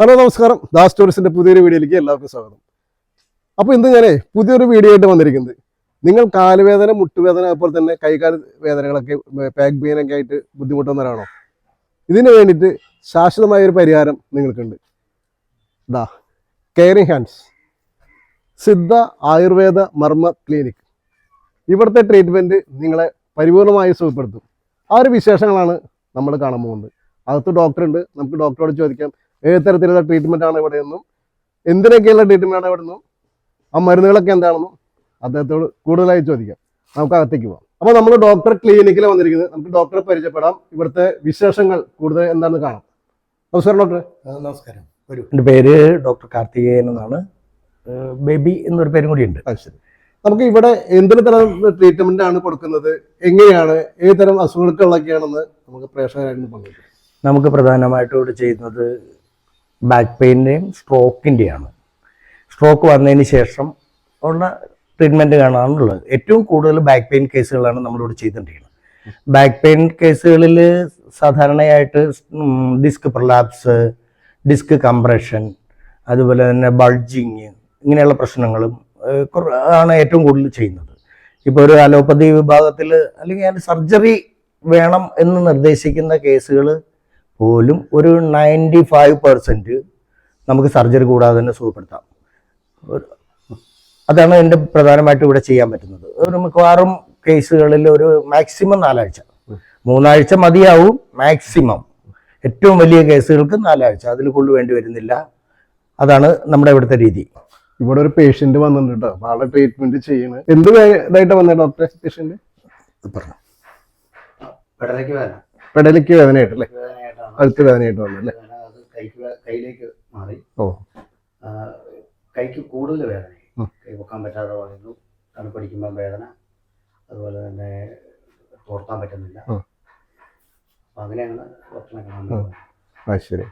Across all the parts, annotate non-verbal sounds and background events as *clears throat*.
Hello നമസ്കാരം. ദാസ് ടൂറിസ്റ്റിന്റെ പുതിയൊരു വീഡിയോയിലേക്ക് എല്ലാവർക്കും സ്വാഗതം. അപ്പോൾ ഇന്ന് ഞാനേ പുതിയൊരു വീഡിയോ ആയിട്ട് വന്നിരിക്കുന്നത്. നിങ്ങൾ കാലുവേദന മുട്ടുവേദന അതുപോലെ തന്നെ കൈകാൽ വേദനകളൊക്കെ പാക്ക് പെയിനൊക്കെ ആയിട്ട് ബുദ്ധിമുട്ടുന്നവരാണോ? ഇതിന് വേണ്ടിയിട്ട് ശാശ്വതമായ ഒരു പരിഹാരം നിങ്ങൾക്കുണ്ട്. ദാ caring hands Siddha Ayurveda Marma clinic ഇവിടുത്തെ ട്രീറ്റ്മെന്റ് നിങ്ങളെ പരിപൂർണമായി സുഖപ്പെടുത്തും. ആ ഒരു വിശേഷങ്ങളാണ് നമ്മൾ കാണാൻ പോകുന്നത്. അകത്ത് ഡോക്ടർ ഉണ്ട്. നമുക്ക് ഡോക്ടറോട് ചോദിക്കാം. ഏത് തരത്തിലുള്ള ട്രീറ്റ്മെന്റ് ആണ് ഇവിടെ നിന്നും? എന്തിനൊക്കെയുള്ള ട്രീറ്റ്മെന്റ് ആണ് ഇവിടെ നിന്നും? ആ മരുന്നുകളൊക്കെ എന്താണെന്നും അദ്ദേഹത്തോട് കൂടുതലായി ചോദിക്കാം. നമുക്ക് അകത്തേക്ക് പോകാം. അപ്പോൾ നമ്മൾ ഡോക്ടർ ക്ലിനിക്കിൽ വന്നിരിക്കുന്നത്. നമുക്ക് ഡോക്ടറെ പരിചയപ്പെടാം. ഇവിടുത്തെ വിശേഷങ്ങൾ കൂടുതൽ എന്താണെന്ന് കാണാം. നമസ്കാരം ഡോക്ടർ നമസ്കാരം. വരൂ. എന്റെ പേര് ഡോക്ടർ കാർത്തികേയൻ എന്നാണ്. ബേബി എന്നൊരു പേരും കൂടി ഉണ്ട്. ശരി. നമുക്ക് ഇവിടെ എന്തിന് തരം ട്രീറ്റ്മെന്റ് ആണ് കൊടുക്കുന്നത്? എങ്ങനെയാണ്? ഏത് തരം അസുഖങ്ങൾക്കുള്ളതൊക്കെയാണെന്ന് നമുക്ക് പ്രേക്ഷകരായിട്ട് പങ്കെടുക്കാം നമുക്ക് പ്രധാനമായിട്ടും ഇവിടെ ചെയ്യുന്നത് ബാക്ക് പെയിന്റെയും സ്ട്രോക്കിന്റെയാണ് സ്ട്രോക്ക് വന്നതിന് ശേഷം ഉള്ള ട്രീറ്റ്മെന്റ് കാണാനുള്ളത് ഏറ്റവും കൂടുതൽ ബാക്ക് പെയിൻ കേസുകളാണ് നമ്മളിവിടെ ചെയ്തുകൊണ്ടിരിക്കുന്നത്. ബാക്ക് പെയിൻ കേസുകളിൽ സാധാരണയായിട്ട് ഡിസ്ക് പ്രൊലാപ്സ് ഡിസ്ക് കംപ്രഷൻ അതുപോലെ തന്നെ ബൾജിങ് ഇങ്ങനെയുള്ള പ്രശ്നങ്ങളും ആണ് ഏറ്റവും കൂടുതൽ ചെയ്യുന്നത്. ഇപ്പോൾ ഒരു അലോപ്പതി വിഭാഗത്തിൽ അല്ലെങ്കിൽ അതിന് സർജറി വേണം എന്ന് നിർദ്ദേശിക്കുന്ന കേസുകൾ പോലും ഒരു നയന്റി ഫൈവ് പെർസെന്റ് നമുക്ക് സർജറി കൂടാതെ തന്നെ സുഖപ്പെടുത്താം. അതാണ് എന്റെ പ്രധാനമായിട്ട് ഇവിടെ ചെയ്യാൻ പറ്റുന്നത്. ഒരു മിക്കവാറും കേസുകളിൽ ഒരു മാക്സിമം നാലാഴ്ച. മൂന്നാഴ്ച മതിയാവും മാക്സിമം ഏറ്റവും വലിയ കേസുകൾക്ക് നാലാഴ്ച. അതിൽ കൂടുതൽ വേണ്ടി വരുന്നില്ല. അതാണ് നമ്മുടെ ഇവിടുത്തെ രീതി. ഇവിടെ ഒരു പേഷ്യന്റ് വന്നിട്ടുണ്ട് കേട്ടോ. ആളെ ട്രീറ്റ്മെന്റ് ചെയ്യുന്നത് എന്ത് ഇതായിട്ട് വന്നേ ഡോക്ടറെ പേഷ്യന്റ് പറഞ്ഞു. വേദന. പെടലിക്ക് വേദനയായിട്ട് കഴുത്ത് വേദനയായിട്ട് വന്നു അല്ലേ? അത് കൈക്ക് കയ്യിലേക്ക് മാറി. ഓ. കൈക്ക് കൂടുതൽ വേദന. കൈ പൊക്കാൻ പറ്റാതെ പറയുന്നു തണുപ്പടിക്കുമ്പോൾ വേദന. അതുപോലെ തന്നെ തോർത്താൻ പറ്റുന്നില്ല. അപ്പൊ അങ്ങനെയാണ് ഡോക്ടറിനെ കാണാൻ ഉം. പോയത്. ആ ശരി.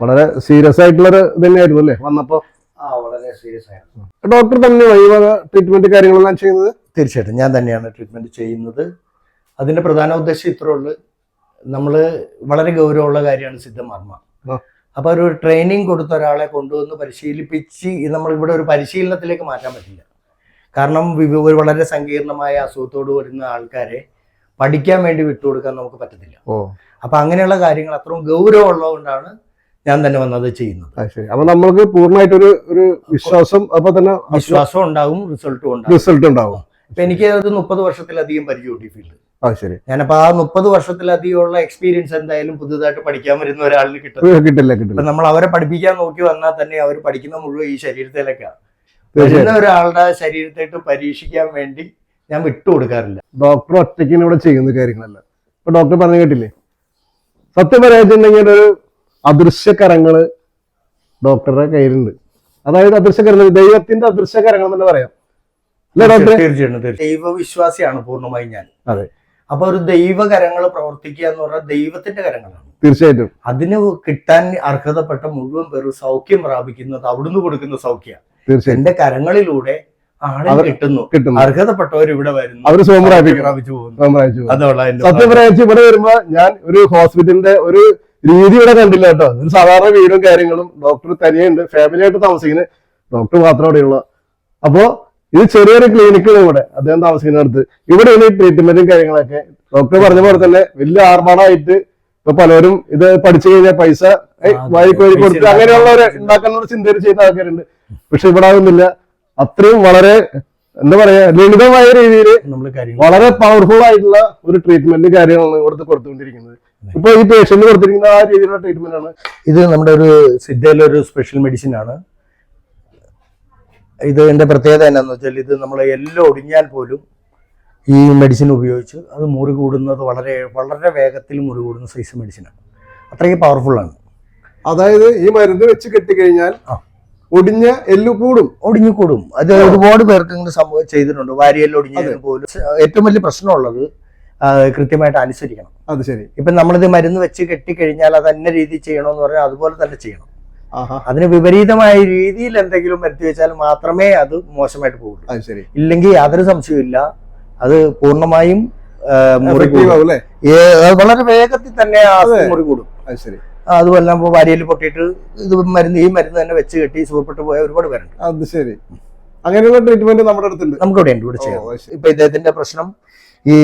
വളരെ സീരിയസ് ആയിട്ടുള്ളൊരു തന്നെയായിരുന്നു അല്ലേ? വന്നപ്പോ ആ വളരെ സീരിയസ് ആയിരുന്നു. ഡോക്ടർ തന്നെ വൈവക ട്രീറ്റ്മെന്റ് കാര്യങ്ങളെല്ലാം ചെയ്യുന്നത്? തീർച്ചയായിട്ടും. ഞാൻ തന്നെയാണ് ട്രീറ്റ്മെന്റ് ചെയ്യുന്നത്. അതിന്റെ പ്രധാന ഉദ്ദേശം ഇത്രേ ഉള്ളൂ. നമ്മൾ വളരെ ഗൗരവമുള്ള കാര്യമാണ് സിദ്ധമർമ്മ അപ്പൊ ഒരു ട്രെയിനിങ് കൊടുത്ത ഒരാളെ കൊണ്ടുവന്ന് പരിശീലിപ്പിച്ച് നമ്മൾ ഇവിടെ ഒരു പരിശീലനത്തിലേക്ക് മാറ്റാൻ പറ്റില്ല. കാരണം ഒരു വളരെ സങ്കീർണമായ അസുഖത്തോട് വരുന്ന ആൾക്കാരെ പഠിക്കാൻ വേണ്ടി വിട്ടു കൊടുക്കാൻ നമുക്ക് പറ്റത്തില്ല. അപ്പം അങ്ങനെയുള്ള കാര്യങ്ങൾ അത്രയും ഗൗരവമുള്ളതുകൊണ്ടാണ് ഞാൻ തന്നെ വന്നത് ചെയ്യുന്നത്. അത് അപ്പൊ നമ്മൾക്ക് പൂർണമായിട്ടൊരു ഒരു വിശ്വാസം അപ്പൊ തന്നെ വിശ്വാസം ഉണ്ടാവും റിസൾട്ടും ഉണ്ടാവും. റിസൾട്ട് ഉണ്ടാവും. ഇപ്പൊ എനിക്ക് ഒരു മുപ്പത് വർഷത്തിലധികം പരിചയമുണ്ട് ഈ ഫീൽഡ് അത് ശരി. ഞാനപ്പോ ആ മുപ്പത് വർഷത്തിലധികമുള്ള എക്സ്പീരിയൻസ് എന്തായാലും പുതുതായിട്ട് പഠിക്കാൻ വരുന്ന ഒരാളിന് കിട്ടും. കിട്ടില്ല കിട്ടില്ല. നമ്മൾ അവരെ പഠിപ്പിക്കാൻ നോക്കി വന്നാൽ തന്നെ അവർ പഠിക്കുന്ന മുഴുവൻ ഈ ശരീരത്തിലേക്കാണ് വരുന്ന ഒരാളുടെ ശരീരത്തേട്ട് പരീക്ഷിക്കാൻ വേണ്ടി ഞാൻ വിട്ടുകൊടുക്കാറില്ല ഡോക്ടർ ഒറ്റയ്ക്കാണ് ഇവിടെ ചെയ്യുന്ന കാര്യങ്ങളല്ല. ഇപ്പൊ ഡോക്ടർ പറഞ്ഞു കേട്ടില്ലേ? സത്യം പറയാച്ചിട്ടുണ്ടെങ്കിൽ ഒരു അദൃശ്യകരങ്ങൾ ഡോക്ടറുടെ കയ്യിലുണ്ട്. അതായത് അദൃശ്യകരങ്ങൾ ദൈവത്തിന്റെ അദൃശ്യകരങ്ങൾ എന്ന് പറയാം? അല്ലേ ഡോക്ടർ തീർച്ചയായിട്ടും ദൈവവിശ്വാസിയാണ് പൂർണമായി ഞാൻ. അതെ. അപ്പൊ ഒരു ദൈവകരങ്ങൾ പ്രവർത്തിക്കുക എന്ന് പറഞ്ഞാൽ ദൈവത്തിന്റെ കരങ്ങളാണ്. തീർച്ചയായിട്ടും. അതിന് കിട്ടാൻ അർഹതപ്പെട്ട മുഴുവൻ പേരും സൗഖ്യം പ്രാപിക്കുന്നത് അവിടുന്ന് കൊടുക്കുന്ന സൗഖ്യം. എന്റെ കരങ്ങളിലൂടെ ആളെ കിട്ടുന്നു. കിട്ടുന്നു. അർഹതപ്പെട്ടവർ ഇവിടെ വരുന്നു. സത്യം പറയാച്ച ഇവിടെ വരുമ്പോ ഞാൻ ഒരു ഹോസ്പിറ്റലിന്റെ ഒരു രീതി ഇവിടെ കണ്ടില്ല കേട്ടോ. ഒരു സാധാരണ വീടും കാര്യങ്ങളും ഡോക്ടർ തനിയുണ്ട് ഫാമിലി ആയിട്ട് താമസിക്കുന്നത് ഡോക്ടർ മാത്രം അവിടെയുള്ള. അപ്പോ ഇത് ചെറിയൊരു ക്ലിനിക്കാണ് ഇവിടെ അദ്ദേഹം താമസിക്കുന്നിടത്ത്. ഇവിടെ ഈ ട്രീറ്റ്മെന്റും കാര്യങ്ങളൊക്കെ. ഡോക്ടർ പറഞ്ഞ പോലെ തന്നെ വലിയ ആർമാടായിട്ട് ഇപ്പൊ പലരും ഇത് പഠിച്ചു കഴിഞ്ഞാൽ പൈസ വാരിക്കോരി കൊടുത്ത് അങ്ങനെയുള്ളവരെ ഉണ്ടാക്കാനുള്ള ചിന്തയിൽ ചെയ്യുന്ന ആൾക്കാരുണ്ട്. പക്ഷെ ഇവിടെ ആകുന്നില്ല അത്രയും വളരെ എന്താ പറയാ ലളിതമായ രീതിയിൽ വളരെ പവർഫുൾ ആയിട്ടുള്ള ഒരു ട്രീറ്റ്മെന്റ് കാര്യങ്ങളാണ് ഇവിടുത്തെ കൊടുത്തുകൊണ്ടിരിക്കുന്നത്. ഇപ്പൊ ഈ പേഷ്യന്റ് കൊടുത്തിരിക്കുന്ന ആ രീതിയിലുള്ള ട്രീറ്റ്മെന്റ് ആണ്. ഇത് നമ്മുടെ ഒരു സിദ്ധയിലെ ഒരു സ്പെഷ്യൽ മെഡിസിൻ ആണ്. ഇത് എന്റെ പ്രത്യേകത എന്നാന്ന് വെച്ചാൽ ഇത് നമ്മൾ എല്ലാം ഒടിഞ്ഞാൽ പോലും ഈ മെഡിസിൻ ഉപയോഗിച്ച് അത് മുറി കൂടുന്നത് വളരെ വളരെ വേഗത്തിൽ മുറി കൂടുന്ന സൈസ് മെഡിസിനാണ് അത്രയ്ക്ക് പവർഫുള്ളാണ് അതായത് ഈ മരുന്ന് വെച്ച് കെട്ടിക്കഴിഞ്ഞാൽ. ഒടിഞ്ഞ എല്ല് കൂടും. ഒടിഞ്ഞു കൂടും അത് ഒരുപാട് പേർക്ക് ഇങ്ങനെ സംഭവം ചെയ്തിട്ടുണ്ട്. വാരിയെല്ലാം ഒടിഞ്ഞതിന് പോലും. ഏറ്റവും വലിയ പ്രശ്നമുള്ളത് കൃത്യമായിട്ട് അനുസരിക്കണം. അത് ശരി. ഇപ്പം നമ്മളിത് മരുന്ന് വെച്ച് കെട്ടിക്കഴിഞ്ഞാൽ അത് അന്ന രീതിയിൽ ചെയ്യണമെന്ന് പറഞ്ഞാൽ അതുപോലെ തന്നെ ചെയ്യണം. അതിന് വിപരീതമായ രീതിയിൽ എന്തെങ്കിലും വരുത്തി വെച്ചാൽ മാത്രമേ അത് മോശമായിട്ട് പോകുള്ളൂ അത് ശരി. ഇല്ലെങ്കിൽ യാതൊരു സംശയമില്ല അത് പൂർണമായും മുറി വളരെ വേഗത്തിൽ തന്നെ. മുറി കൂടും. അതുപോലെ ഇപ്പോൾ വാരിയിൽ പൊട്ടിയിട്ട് ഇത് മരുന്ന് ഈ മരുന്ന് തന്നെ വെച്ച് കെട്ടി സുഖപ്പെട്ടു പോയ ഒരുപാട് പേരുണ്ട്. അത് ശരി. അങ്ങനെയുള്ള ട്രീറ്റ്മെന്റ് നമ്മുടെ അടുത്തുണ്ട്. നമുക്ക് ഇവിടെ ഉണ്ട് ഇവിടെ ചെയ്യാം. ഇപ്പൊ ഇദ്ദേഹത്തിന്റെ പ്രശ്നം ഈ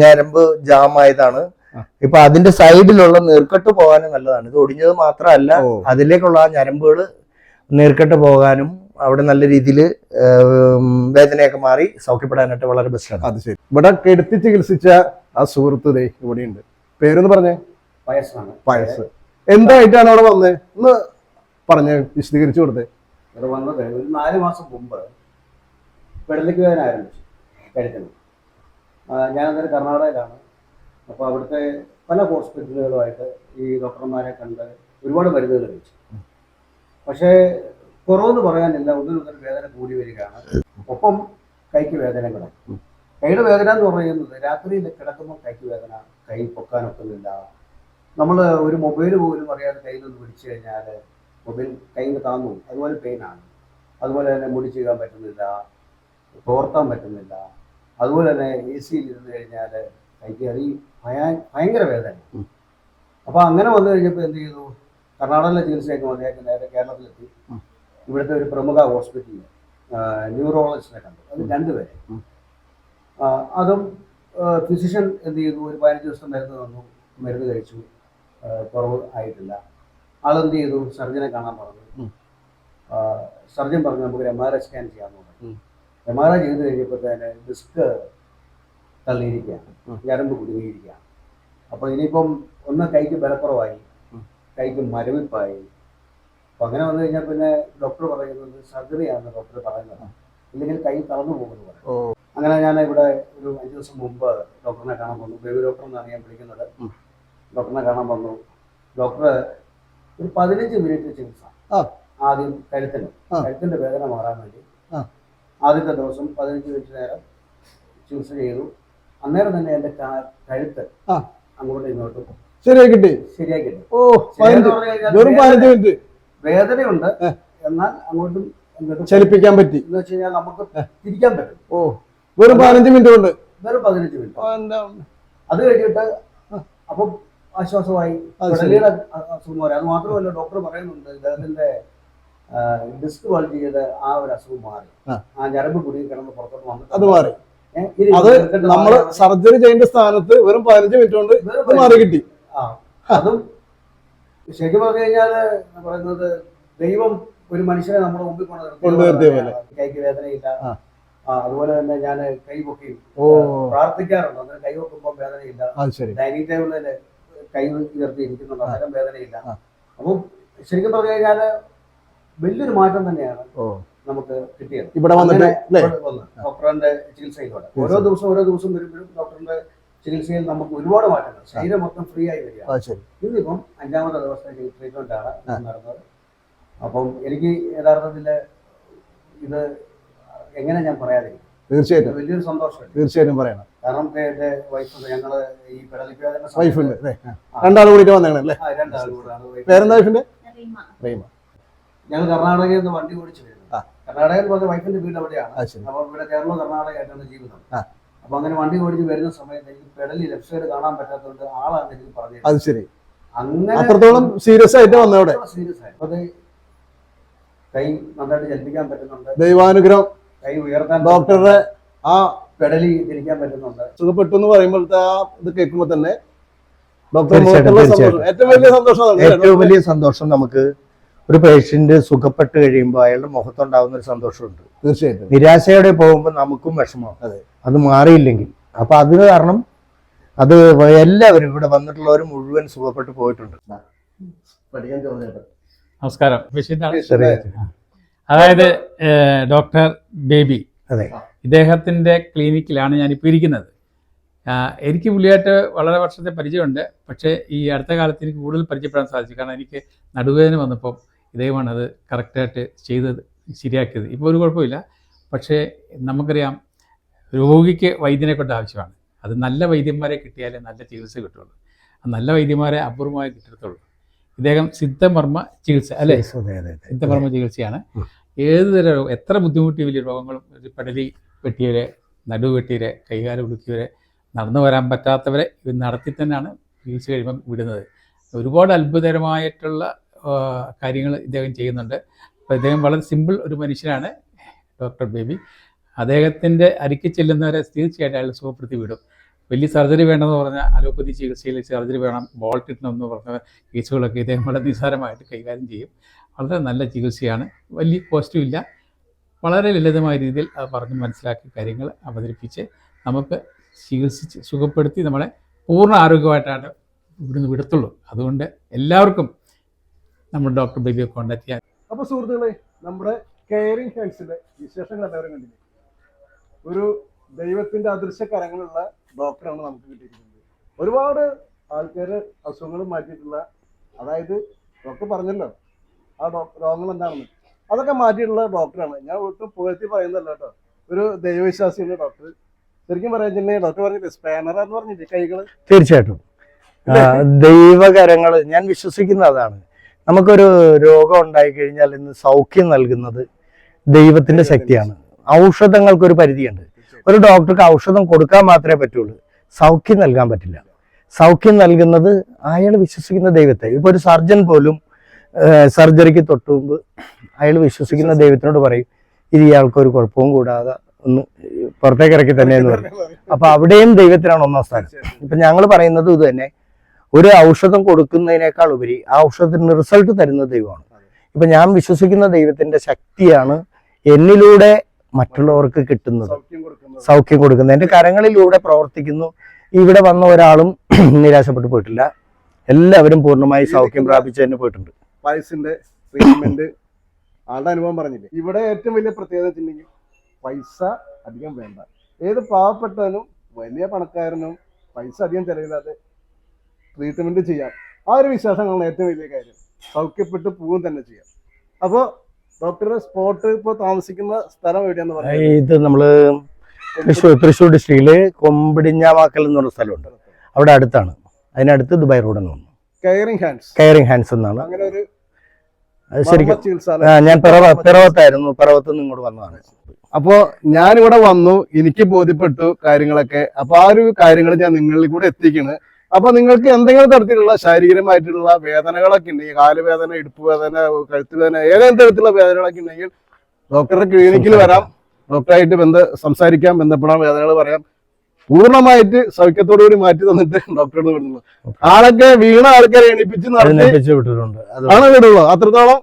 ഞരമ്പ് ജാം ആയതാണ് ആ. ഇപ്പൊ അതിന്റെ സൈഡിലുള്ള നീർക്കെട്ട് പോകാനും നല്ലതാണ്. ഇത് ഒടിഞ്ഞത് മാത്രമല്ല അതിലേക്കുള്ള ആ ഞരമ്പുകൾ നീർക്കെട്ട് പോകാനും അവിടെ നല്ല രീതിയിൽ വേദനയൊക്കെ മാറി സൗഖ്യപ്പെടാനായിട്ട് വളരെ ബെസ്റ്റാണ് അത് ശരി. ഇവിടെ കെടുത്തി ചികിത്സിച്ച ആ സുഹൃത്ത് ദേ ഇവിടെയുണ്ട്. പേരൊന്ന് പറഞ്ഞേ. പയസാണ് പയസ്. എന്തായിട്ടാണ് അവിടെ വന്നത് ഒന്ന് പറഞ്ഞ വിശദീകരിച്ചു കൊടുത്തേ. ഇവിടെ വന്നത് ഒരു നാല് മാസം മുമ്പ് വെള്ളലിക്ക് വേദന ആരംഭിച്ചു. കഴുത്തിന് ഞാൻ ഞാനന്നേരം കർണാടകയിലാണ്. അപ്പോൾ അവിടുത്തെ പല ഹോസ്പിറ്റലുകളുമായിട്ട് ഈ ഡോക്ടർമാരെ കണ്ട് ഒരുപാട് മരുന്നുകൾ കഴിച്ചു. പക്ഷേ കുറവെന്ന് പറയാനില്ല. ഒന്നിനൊന്നിന് വേദന കൂടി വരികയാണ്. ഒപ്പം കൈക്ക് വേദനകളും. കൈയുടെ വേദന എന്ന് പറയുന്നത് രാത്രിയിൽ കിടക്കുമ്പോൾ കൈക്ക് വേദന കൈ പൊക്കാനൊക്കുന്നില്ല. നമ്മൾ ഒരു മൊബൈൽ പോലും അറിയാതെ കയ്യിൽ നിന്ന് പിടിച്ചു കഴിഞ്ഞാൽ മൊബൈൽ താന്നു പോകും. അതുപോലെ പെയിനാണ് അതുപോലെ തന്നെ മുടി ചെയ്യാൻ പറ്റുന്നില്ല തോർത്താൻ പറ്റുന്നില്ല. അതുപോലെ തന്നെ എ സിയിൽ ഇരുന്ന് കഴിഞ്ഞാൽ കൈക്ക് അതി ഭയ- ഭയങ്കര വേദന. അപ്പൊ അപ്പോൾ അങ്ങനെ വന്നു കഴിഞ്ഞപ്പോൾ എന്ത് ചെയ്തു? കർണാടകയിലെ ചികിത്സയൊക്കെ മതിയാക്കി നേരെ കേരളത്തിലെത്തി. ഇവിടുത്തെ ഒരു പ്രമുഖ ഹോസ്പിറ്റലിൽ ന്യൂറോളജിസ്റ്റിനെ കണ്ടു. അത് രണ്ടുപേരെ. അതും ഫിസിഷ്യൻ എന്ത് ചെയ്തു? ഒരു പതിനഞ്ച് ദിവസം മരുന്ന് തന്നു. മരുന്ന് കഴിച്ചു. കുറവ് ആയിട്ടില്ല. ആളെന്ത് ചെയ്തു? സർജനെ കാണാൻ പറഞ്ഞു. സർജൻ പറഞ്ഞു നമുക്ക് എം ആർ ഐ സ്കാൻ ചെയ്യാമെന്ന് പറഞ്ഞു. എം ആർ ഐ ചെയ്ത് കഴിഞ്ഞപ്പോൾ തന്നെ ഡിസ്ക് തള്ളിയിരിക്കുകയാണ്. ഉം. ഞരമ്പ് കുടുങ്ങിയിരിക്കുകയാണ്. അപ്പോൾ ഇനിയിപ്പം ഒന്ന് കൈക്ക് ബലക്കുറവായി കൈക്ക് മരവിപ്പായി. അപ്പം അങ്ങനെ വന്നു കഴിഞ്ഞാൽ പിന്നെ ഡോക്ടർ പറയുന്നത് സർജറിയാണ് ഡോക്ടർ പറയുന്നത്. ഇല്ലെങ്കിൽ കൈ തളർന്നു പോകുന്നു പറയും. അങ്ങനെ ഞാൻ ഇവിടെ ഒരു അഞ്ച് ദിവസം മുമ്പ് ഡോക്ടറിനെ കാണാൻ വന്നു. ബേബി ഡോക്ടർ എന്നാണ് ഞാൻ വിളിക്കുന്നത്. ഡോക്ടറിനെ കാണാൻ വന്നു. ഡോക്ടർ ഒരു പതിനഞ്ച് മിനിറ്റ് ചികിത്സ. ആദ്യം കഴുത്തിന്. കഴുത്തിന്റെ വേദന മാറാൻ വേണ്ടി. ആദ്യത്തെ ദിവസം പതിനഞ്ച് മിനിറ്റ് നേരം ചികിത്സ ചെയ്തു. അന്നേരം തന്നെ എന്റെ കഴുത്ത്. അങ്ങോട്ടും ഇങ്ങോട്ടും ശരിയായി കിട്ടി. ഓ വെറും പതിനഞ്ച് മിനിറ്റ്. വേദനയുണ്ട്. എന്നാൽ അങ്ങോട്ടും ഇങ്ങോട്ടും ചലിപ്പിക്കാൻ പറ്റി. എന്ന് വെച്ച് കഴിഞ്ഞാൽ നമുക്ക് തിരിക്കാൻ പറ്റും. ഓ വെറും പതിനഞ്ച് മിനിറ്റ് കൊണ്ട്. വെറും പതിനഞ്ച് മിനിറ്റ്? അത് കഴിഞ്ഞിട്ട് അപ്പം ആശ്വാസമായി. കുടലിയുടെ അസുഖം മാറി അത് മാത്രമല്ല ഡോക്ടർ പറയുന്നുണ്ട് ഇദ്ദേഹത്തിന്റെ ഡിസ്ക് വാൾ ചെയ്ത് ആ ഒരു അസുഖം മാറി. ആ. ഞരമ്പ് കുടുങ്ങി കിടന്ന് പുറത്തോട്ട് വന്നിട്ട് അത് മാറി. അത് നമ്മൾ നമ്മൾ സർജറി ചെയ്യേണ്ട സ്ഥാനത്ത് വെറും പതിനഞ്ച് മിനിറ്റ് കൊണ്ട് മാറി കിട്ടി അതും ശരിക്കും പറഞ്ഞു കഴിഞ്ഞാൽ പറയുന്നത് ദൈവം ഒരു മനുഷ്യനെ നമ്മുടെ മുമ്പിൽ കൊണ്ട് നിർത്തിയ കൊണ്ട് നിർത്തിയ പോലെ. പോലെ. തന്നെയാണ്. കൈക്ക് വേദനയില്ല. അതുപോലെ തന്നെ ഞാൻ കൈ പൊക്കി പ്രാർത്ഥിക്കാറുണ്ട്. അങ്ങനെ കൈ വെക്കുമ്പോൾ വേദനയില്ല. ഡൈനിങ് ടേബിളിൽ കൈ ഉയർത്തി ഇരിക്കുന്നുണ്ട് അന്നേരം വേദനയില്ല. അപ്പം ശരിക്കും പറഞ്ഞു കഴിഞ്ഞാൽ വലിയൊരു മാറ്റം തന്നെയാണ് നമുക്ക് കിട്ടിയത്. ഇവിടെ വന്നിട്ട് ഡോക്ടറിന്റെ ചികിത്സയിലൂടെ. ഓരോ ദിവസം ഓരോ ദിവസം വരുമ്പോഴും ഡോക്ടറിന്റെ ചികിത്സയിൽ നമുക്ക് ഒരുപാട് മാറ്റങ്ങൾ. ശരീരം മൊത്തം ഫ്രീ ആയി വരിക. ഇന്നിപ്പം അഞ്ചാമത്തെ ദിവസത്തെ ട്രീറ്റ്മെന്റ് ആണ് നടന്നത്. അപ്പം എനിക്ക് യഥാർത്ഥത്തിൽ ഇത് എങ്ങനെ ഞാൻ പറയാതിരിക്കും? തീർച്ചയായിട്ടും. വലിയൊരു സന്തോഷമുണ്ട് തീർച്ചയായിട്ടും പറയണം. കാരണം എന്റെ വൈഫ് ഞങ്ങൾ ഈ പെടലിപ്പേദന വൈഫുണ്ട് ഉണ്ട് രണ്ടാൾ കൂടിയിട്ട് വന്നേണ് അല്ലേ? രണ്ടാളും കൂടാണ്. പേരെന്താ വൈഫിന്റെ റീമ. ഞങ്ങൾ കർണാടകയിൽ നിന്ന് വണ്ടി ഓടിച്ചു. കർണാടകയിൽ പറഞ്ഞ വൈഫിന്റെ വീട് അവിടെയാണ്. അപ്പൊ ഇവിടെ കേരള കർണാടക ആയിട്ടാണ് ജീവിതം. അപ്പൊ അങ്ങനെ വണ്ടി ഓടിച്ച് വരുന്ന സമയത്ത് എനിക്ക് പെടലി ലെഫ്റ്റ് സൈഡ് കാണാൻ പറ്റാത്തതുകൊണ്ട് ആളാണ് എനിക്ക് പറഞ്ഞത് അത് ശരി. അങ്ങനെ അത്രത്തോളം സീരിയസ് ആയിട്ട് വന്നു അവിടെ? സീരിയസ് ആയി. അത് കൈ നന്നായിട്ട് ചലിപ്പിക്കാൻ പറ്റുന്നുണ്ട്. ദൈവാനുഗ്രഹം കൈ ഉയർത്താൻ ഡോക്ടറുടെ ആ പെടലി തിരിക്കാൻ പറ്റുന്നുണ്ട്. സുഖപ്പെട്ടു എന്ന് പറയുമ്പോഴത്തെ ആ ഇത് കേൾക്കുമ്പോൾ തന്നെ ഡോക്ടർ ഏറ്റവും വലിയ സന്തോഷം ഏറ്റവും വലിയ സന്തോഷം നമുക്ക് ഒരു പേഷ്യന്റ് സുഖപ്പെട്ട് കഴിയുമ്പോൾ അയാളുടെ മുഖത്തുണ്ടാകുന്ന ഒരു സന്തോഷമുണ്ട്. തീർച്ചയായിട്ടും. നിരാശയോടെ പോകുമ്പോൾ നമുക്കും വിഷമം. അതെ. അത് മാറിയില്ലെങ്കിൽ. അപ്പൊ അതിന് കാരണം അത് എല്ലാവരും ഇവിടെ വന്നിട്ടുള്ളവരും മുഴുവൻ സുഖപ്പെട്ട് പോയിട്ടുണ്ട്. നമസ്കാരം. അതായത് ഡോക്ടർ ബേബി. അതെ. ഇദ്ദേഹത്തിന്റെ ക്ലിനിക്കിലാണ് ഞാനിപ്പോൾ ഇരിക്കുന്നത്. എനിക്ക് പുള്ളിയായിട്ട് വളരെ വർഷത്തെ പരിചയമുണ്ട്. പക്ഷേ ഈ അടുത്ത കാലത്ത് എനിക്ക് കൂടുതൽ പരിചയപ്പെടാൻ സാധിച്ചു. കാരണം എനിക്ക് നടുവേദന വന്നപ്പോൾ ഇദ്ദേഹമാണ് അത് കറക്റ്റായിട്ട് ചെയ്തത് ശരിയാക്കിയത്. ഇപ്പോൾ ഒരു കുഴപ്പമില്ല. പക്ഷേ നമുക്കറിയാം രോഗിക്ക് വൈദ്യനെ കൊണ്ട് ആവശ്യമാണ്. അത് നല്ല വൈദ്യന്മാരെ കിട്ടിയാലേ നല്ല ചികിത്സ കിട്ടുള്ളൂ. ആ നല്ല വൈദ്യന്മാരെ അപൂർവമായി കിട്ടത്തുള്ളൂ. ഇദ്ദേഹം സിദ്ധമർമ്മ ചികിത്സ അല്ലേ? സിദ്ധമർമ്മ ചികിത്സയാണ്. ഏത് തരം രോഗം എത്ര ബുദ്ധിമുട്ടി വലിയ രോഗങ്ങളും ഒരു പടലി വെട്ടിയവരെ നടുവ് വെട്ടിയവരെ കൈകാലം ഉടുക്കിയവരെ നടന്നു വരാൻ പറ്റാത്തവരെ ഇത് നടത്തി തന്നെയാണ് ചികിത്സ കഴിയുമ്പം വിടുന്നത്. ഒരുപാട് അത്ഭുതകരമായിട്ടുള്ള കാര്യങ്ങൾ ഇദ്ദേഹം ചെയ്യുന്നുണ്ട്. അപ്പോൾ ഇദ്ദേഹം വളരെ സിമ്പിൾ ഒരു മനുഷ്യനാണ് ഡോക്ടർ ബേബി. അദ്ദേഹത്തിന്റെ അരിക്ക് ചെല്ലുന്നവരെ തീർച്ചയായിട്ടും അയാൾ സുഖപ്പെടുത്തി വിടും. വലിയ സർജറി വേണമെന്ന് പറഞ്ഞാൽ അലോപ്പതി ചികിത്സയിൽ സർജറി വേണം ബോൾട്ട് ഇടണമെന്ന് പറഞ്ഞ കേസുകളൊക്കെ ഇദ്ദേഹം വളരെ നിസ്സാരമായിട്ട് കൈകാര്യം ചെയ്യും. വളരെ നല്ല ചികിത്സയാണ്. വലിയ കോസ്റ്റും ഇല്ല. വളരെ ലളിതമായ രീതിയിൽ പറഞ്ഞ് മനസ്സിലാക്കി കാര്യങ്ങൾ അവതരിപ്പിച്ച് നമുക്ക് ചികിത്സിച്ച് സുഖപ്പെടുത്തി നമ്മളെ പൂർണ ആരോഗ്യമായിട്ടാണ് ഇവിടുന്ന് വിടത്തുള്ളൂ. അതുകൊണ്ട് എല്ലാവർക്കും നമ്മൾ ഡോക്ടർ ബേബിയെ കോൺടാക്ട് ചെയ്യാൻ. അപ്പൊ സുഹൃത്തുക്കളെ നമ്മുടെ കെയറിംഗ് ഹാൻഡ്സിന്റെ വിശേഷങ്ങൾ എല്ലാവരും കണ്ടില്ലേ? ഒരു ദൈവത്തിന്റെ അദൃശ്യ കരങ്ങളുള്ള ഡോക്ടറാണ് നമുക്ക് കിട്ടിയിരിക്കുന്നത്. ഒരുപാട് ആൾക്കാർ അസുഖങ്ങൾ മാറ്റിയിട്ടുള്ള അതായത് ഡോക്ടർ പറഞ്ഞല്ലോ ആ രോഗങ്ങൾ എന്താണെന്ന്. അതൊക്കെ മാറ്റിയിട്ടുള്ള ഡോക്ടറാണ്. ഞാൻ ഒട്ടും പുകഴ്ത്തി പറയുന്നല്ല കേട്ടോ. ഒരു ദൈവവിശ്വാസിയുള്ള ഡോക്ടർ. ശരിക്കും പറയാൻ ഡോക്ടർ പറഞ്ഞില്ലേ സ്പാനർ എന്ന് പറഞ്ഞില്ലേ കൈകൾ? തീർച്ചയായിട്ടും. ദൈവകരങ്ങൾ ഞാൻ വിശ്വസിക്കുന്ന അതാണ്. നമുക്കൊരു രോഗം ഉണ്ടായി കഴിഞ്ഞാൽ ഇന്ന് സൗഖ്യം നൽകുന്നത് ദൈവത്തിന്റെ ശക്തിയാണ്. ഔഷധങ്ങൾക്ക് ഒരു പരിധിയുണ്ട് ഒരു ഡോക്ടർക്ക് ഔഷധം കൊടുക്കാൻ മാത്രമേ പറ്റുള്ളൂ. സൗഖ്യം നൽകാൻ പറ്റില്ല. സൗഖ്യം നൽകുന്നത് അയാൾ വിശ്വസിക്കുന്ന ദൈവത്തെ. ഇപ്പൊ ഒരു സർജൻ പോലും സർജറിക്ക് തൊട്ടു മുമ്പ് അയാൾ വിശ്വസിക്കുന്ന ദൈവത്തിനോട് പറയും ഇത് ഇയാൾക്ക് ഒരു കുഴപ്പവും കൂടാതെ ഒന്ന് പുറത്തേക്ക് ഇറക്കി തന്നെ എന്ന് പറയും അപ്പൊ അവിടെയും ദൈവത്തിനാണ് ഒന്നാം സ്ഥാനം. ഇപ്പൊ ഞങ്ങൾ പറയുന്നത് ഇത് തന്നെ ഒരു ഔഷധം കൊടുക്കുന്നതിനേക്കാൾ ഉപരി ആ ഔഷധത്തിന് റിസൾട്ട് തരുന്ന ദൈവമാണ്. ഇപ്പൊ ഞാൻ വിശ്വസിക്കുന്ന ദൈവത്തിന്റെ ശക്തിയാണ് എന്നിലൂടെ മറ്റുള്ളവർക്ക് കിട്ടുന്നത്. സൗഖ്യം കൊടുക്കുന്നത്. എന്റെ കരങ്ങളിലൂടെ പ്രവർത്തിക്കുന്നു. ഇവിടെ വന്ന ഒരാളും *clears throat* നിരാശപ്പെട്ടു പോയിട്ടില്ല. എല്ലാവരും പൂർണമായി സൗഖ്യം പ്രാപിച്ചു തന്നെ പോയിട്ടുണ്ട്. വയസ്സിന്റെ ട്രീറ്റ്മെന്റ് ആളുടെ അനുഭവം പറഞ്ഞില്ലേ? ഇവിടെ ഏറ്റവും വലിയ പ്രത്യേകത വെച്ചിട്ടുണ്ടെങ്കിൽ പൈസ അധികം വേണ്ട. ഏത് പാവപ്പെട്ടവനും വലിയ പണക്കാരനും പൈസ അധികം ചെലവില്ലാതെ ട്രീറ്റ്മെന്റ് ചെയ്യാം ആ ഒരു വിശ്വാസമാണ് ഏറ്റവും വലിയ കാര്യം. സൗഖ്യപ്പെട്ട് പോവും തന്നെ ചെയ്യാം. അപ്പോൾ ഡോക്ടറുടെ സ്പോട്ട് ഇപ്പോൾ താമസിക്കുന്ന സ്ഥലം എവിടെയാന്ന് പറയുന്നത് ഇത് നമ്മൾ തൃശ്ശൂർ തൃശ്ശൂർ ഡിസ്ട്രിക്റ്റിൽ കൊമ്പിടിഞ്ഞാവാക്കൽ എന്ന് പറഞ്ഞ സ്ഥലമുണ്ട്. അവിടെ അടുത്താണ്. അതിനടുത്ത് ദുബായ് റോഡ് എന്ന് പറഞ്ഞു കെയറിംഗ് ഹാൻഡ്സ് കെയറിംഗ് ഹാൻഡ്സ് എന്നാണ്. അങ്ങനെ ഒരു ശരിക്കും ഞാൻ പിറവ പിറവത്തായിരുന്നു. പിറവത്ത് നിന്ന് ഇങ്ങോട്ട് വന്നതാണ്. അപ്പോ ഞാനിവിടെ വന്നു എനിക്ക് ബോധ്യപ്പെട്ടു കാര്യങ്ങളൊക്കെ. അപ്പൊ ആ ഒരു കാര്യങ്ങൾ ഞാൻ നിങ്ങളിൽ കൂടെ എത്തിക്കണ്. അപ്പൊ നിങ്ങൾക്ക് എന്തെങ്കിലും തരത്തിലുള്ള ശാരീരികമായിട്ടുള്ള വേദനകളൊക്കെ ഉണ്ടെങ്കിൽ കാലുവേദന ഇടുപ്പ് വേദന കഴുത്ത് വേദന ഏതെങ്കിലും തരത്തിലുള്ള വേദനകളൊക്കെ ഉണ്ടെങ്കിൽ ഡോക്ടറുടെ ക്ലിനിക്കിൽ വരാം. ഡോക്ടറായിട്ട് ബന്ധ സംസാരിക്കാം ബന്ധപ്പെടാം വേദനകൾ പറയാം. പൂർണമായിട്ട് സൗഖ്യത്തോടു കൂടി മാറ്റി തന്നിട്ട് ഡോക്ടറോട് വിടുന്നു ആളൊക്കെ വീണ ആൾക്കാരെ എണിപ്പിച്ച് ആണ് വിടുള്ളൂ അത്രത്തോളം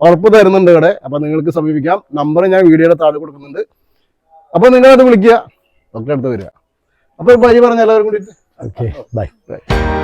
ഉറപ്പ് തരുന്നുണ്ട് ഇവിടെ. അപ്പൊ നിങ്ങൾക്ക് സമീപിക്കാം. നമ്പർ ഞാൻ വീഡിയോയുടെ താഴെ കൊടുക്കുന്നുണ്ട്. അപ്പൊ നിങ്ങളത് വിളിക്കുക. ഡോക്ടറെ അടുത്ത് വരിക. അപ്പൊ ഈ പറഞ്ഞ എല്ലാവരും കൂടിയിട്ട് Okay, bye. Bye.